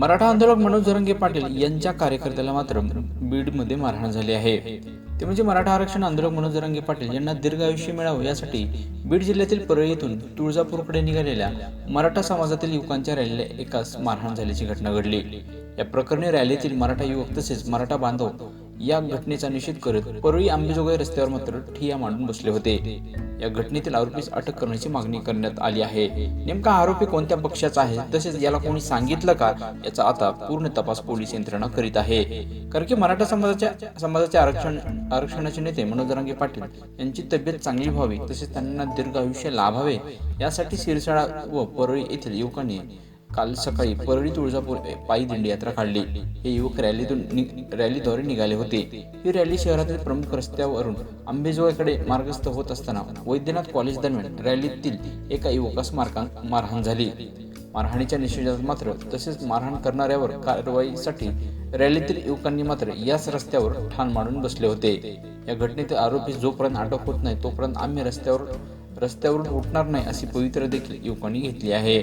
मराठा आंदोलक मनोज जरंगे पाटील यांच्या कार्यकर्त्याला मात्र बीडमध्ये मारहाण झाली आहे. ते म्हणजे मराठा आरक्षण आंदोलक मनोज जरंगे पाटील यांना दीर्घ आयुष्य मिळावं यासाठी बीड जिल्ह्यातील परळी येथून तुळजापूरकडे निघालेल्या मराठा समाजातील युवकांच्या रॅलीला एकाच मारहाण झाल्याची घटना घडली. या प्रकरणी रॅलीतील मराठा युवक तसेच मराठा बांधव या घटनेचा निषेध करत परळी आंबेजोगाई रस्त्यावर मात्र ठिया मांडून बसले होते. या घटनेतील आरोपीस अटक करण्याची मागणी करण्यात आली आहे. नेमका आरोपी कोणत्या पक्षाचा आहे? तसेच याला कोणी सांगितलं का? याचा आता पूर्ण तपास पोलीस यंत्रणा करीत आहे. कारण की मराठा समाजाच्या समाजाचे आरक्षण आरक्षणाचे नेते मनोजरांगे पाटील यांची तब्येत चांगली व्हावी तसेच त्यांना दीर्घ आयुष्य लाभावे यासाठी सिरसाळा व परळी येथील युवकांनी काल सकाळी परळी तुळजापूर पायी दिंडी यात्रा काढली. हे युवक रॅलीतून रॅलीद्वारे निघाले होते. ही रॅली शहरातील प्रमुख रस्त्यावरून आंबेजोगाईकडे मार्गस्थ होत असताना वैद्यनाथ कॉलेज दरम्यान रॅलीतील एका युवकास मारका मारहाण झाली. मारहाणीच्या निषेधात मात्र तसेच मारहाण करणाऱ्यावर कारवाईसाठी रॅलीतील युवकांनी मात्र याच रस्त्यावर ठाण मांडून बसले होते. या घटनेतील आरोपी जोपर्यंत अटक होत नाही तोपर्यंत आम्ही रस्त्यावर रस्त्यावरून उठणार नाही अशी पवित्र देखील युवकांनी घेतली आहे.